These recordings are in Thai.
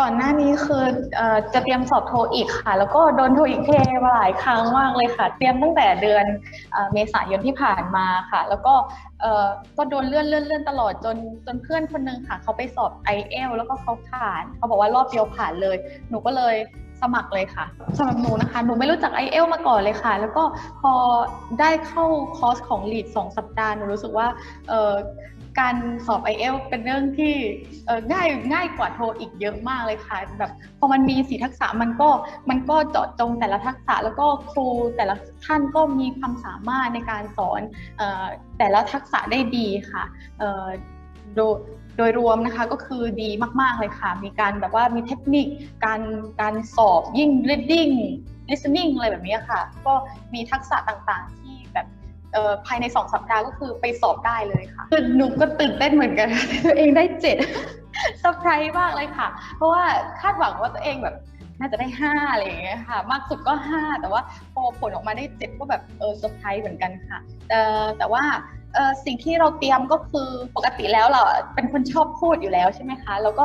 ก่อนหน้านี้คือจะเตรียมสอบโทอีกค่ะ แล้วก็โดนโทอีกเทมาหลายครั้งมากเลยค่ะ เตรียมตั้งแต่เดือนเมษายนที่ผ่านมาค่ะ แล้วก็ก็โดนเลื่อนเลื่อนเลื่อนตลอดจนจนเพื่อนคนนึงค่ะ เขาไปสอบ i อเอลแล้วก็เขาผ่าน เขาบอกว่ารอบเดียวผ่านเลย หนูก็เลย สมัครเลยค่ะสำหรับหนูนะคะหนูไม่รู้จัก i อ l มาก่อนเลยค่ะ แล้วก็พอได้เข้าคอร์สของ Lead สองสัปดาห์หนูรู้สึกว่าการสอบ i อ l เป็นเรื่องที่ง่ายง่ายกว่าโทอีกเยอะมากเลยค่ะแบบพอมันมีสีทักษะมันก็มันก็เจาะจงแต่ละทักษะแล้วก็ครูแต่ละท่านก็มีความสามารถในการสอนออแต่ละทักษะได้ดีค่ะ โดยโดยรวมนะคะก็คือดีมาก ๆ เลยค่ะ มีการแบบว่ามีเทคนิคการการสอบยิ่ง reading listening อะไรแบบนี้ค่ะ ก็มีทักษะต่างๆ ที่แบบภายใน2สัปดาห์ก็คือไปสอบได้เลยค่ะคือหนูก็ตื่นเต้นเหมือนกันตัวเองได้เจ็ดเซอร์ไพรส์มากเลยค่ะ เพราะว่าคาดหวังว่าตัวเองแบบน่าจะได้ห้าอะไรอย่างเงี้ยค่ะ มากสุดก็ห้าแต่ว่าพอผลออกมาได้เจ็ดก็แบบเออเซอร์ไพรส์เหมือนกันค่ะแต่แต่ว่า สิ่งที่เราเตรียมก็คือปกติแล้วเราเป็นคนชอบพูดอยู่แล้วใช่ไหมคะ แล้วก็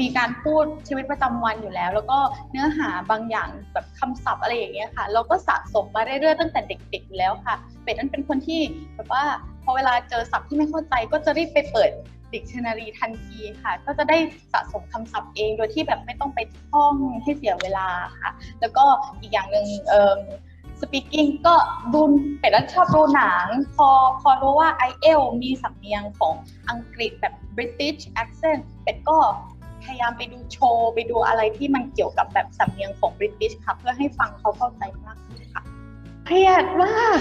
มีการพูดชีวิตประจำวันอยู่แล้ว แล้วก็เนื้อหาบางอย่างแบบคำศัพท์อะไรอย่างเงี้ยค่ะ เราก็สะสมมาเรื่อยๆตั้งแต่เด็กๆอยู่แล้วค่ะ เป็ดนั้นเป็นคนที่แบบว่าพอเวลาเจอศัพท์ที่ไม่เข้าใจก็จะรีบไปเปิดดิกชันนารีทันทีค่ะ ก็จะได้สะสมคำศัพท์เองโดยที่แบบไม่ต้องไปท่องให้เสียเวลาค่ะ แล้วก็อีกอย่างหนึ่ง สปีกิ้งก็ดูเป็ดแล้วชอบดูหนัง พอพอรู้ว่าไอเอลมีสำเนียงของอังกฤษแบบ British accent เป็ดก็พยายามไปดูโชว์ ไปดูอะไรที่มันเกี่ยวกับแบบสำเนียงของ British ค่ะ เพื่อให้ฟังเขาเข้าใจมากขึ้น เครียดมาก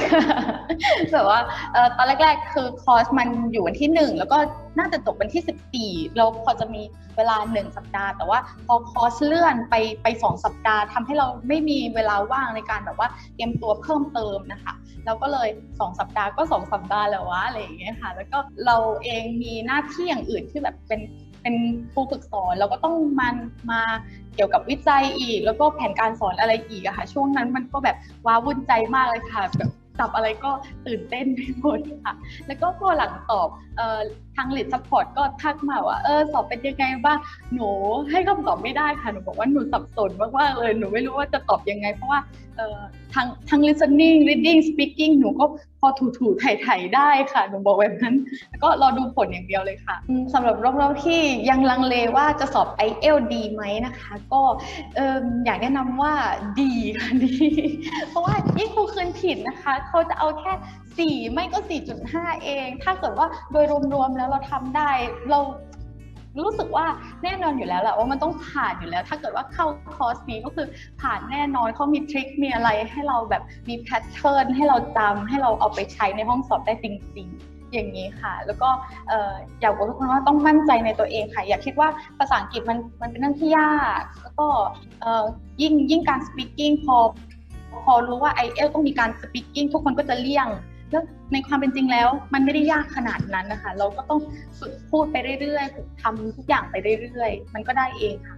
แบบว่าเอ่อตอนแรก ๆ คือคอร์สมันอยู่วันที่หนึ่งแล้วก็น่าจะจบวันที่สิบสี่เราพอจะมีเวลาหนึ่งสัปดาห์ แต่ว่าพอคอร์สเลื่อนไปไปสองสัปดาห์ทำให้เราไม่มีเวลาว่างในการแบบว่าเตรียมตัวเพิ่มเติมนะคะเราก็เลยสองสัปดาห์ก็สองสัปดาห์แล้ววะอะไรอย่างเงี้ยค่ะ แล้วก็เราเองมีหน้าที่อย่างอื่นที่แบบเป็น เป็นครูฝึกสอนเราก็ต้องมันมาเกี่ยวกับวิจัยอีก แล้วก็แผนการสอนอะไรอีกอะค่ะ ช่วงนั้นมันก็แบบว้าวุ่นใจมากเลยค่ะแบบ จับอะไรก็ตื่นเต้นไปหมดค่ะ แล้วก็พอหลังสอบออทางเลดซัพพอร์ตก็ทักมาว่าเออสอบเป็นยังไงบ้างหนูให้คำตอบไม่ได้ค่ะหนูบอกว่าหนูสับสนมากๆเลยหนูไม่รู้ว่าจะตอบยังไง เพราะว่าทางทาง listening reading speaking หนูก็พอถูๆไถ่ๆได้ค่ะหนูบอกแบบนั้นแล้วก็รอดูผลอย่างเดียวเลยค่ะสำหรับน้องๆที่ยังลังเลว่าจะสอบ i อ l ดีไหมนะคะ ก็อออยากแนะนำว่าดีค่ะดี เพราะว่ายิ่งครูคืนผิดนะคะเขาจะเอาแค่ 4 ไม่ก็ 4.5 เอง ถ้าเกิดว่าโดยรวมๆแล้วเราทำได้เรารู้สึกว่าแน่นอนอยู่แล้วแหละว่ามันต้องผ่านอยู่แล้ว ถ้าเกิดว่าเข้าคอร์สนี้ก็คือผ่านแน่นอนเขามีทริคมีอะไรให้เราแบบมีแพทเทิร์นให้เราจำให้เราเอาไปใช้ในห้องสอบได้จริง ๆ อย่างนี้ค่ะ แล้วก็ออยากบอกทุกคนว่าต้องมั่นใจในตัวเองค่ะ อย่าคิดว่าภาษาอังกฤษมันมันเป็นเรื่องที่ยาก แล้วก็ยิ่งยิ่งการ speaking พอ พอรู้ว่าไอ l ต้องมีการ speaking ทุกคนก็จะเลี่ยง แล้วในความเป็นจริงแล้ว มันไม่ได้ยากขนาดนั้นนะคะ เราก็ต้องฝึกพูดไปเรื่อยๆฝึกทำทุกอย่างไปเรื่อยๆ มันก็ได้เองค่ะ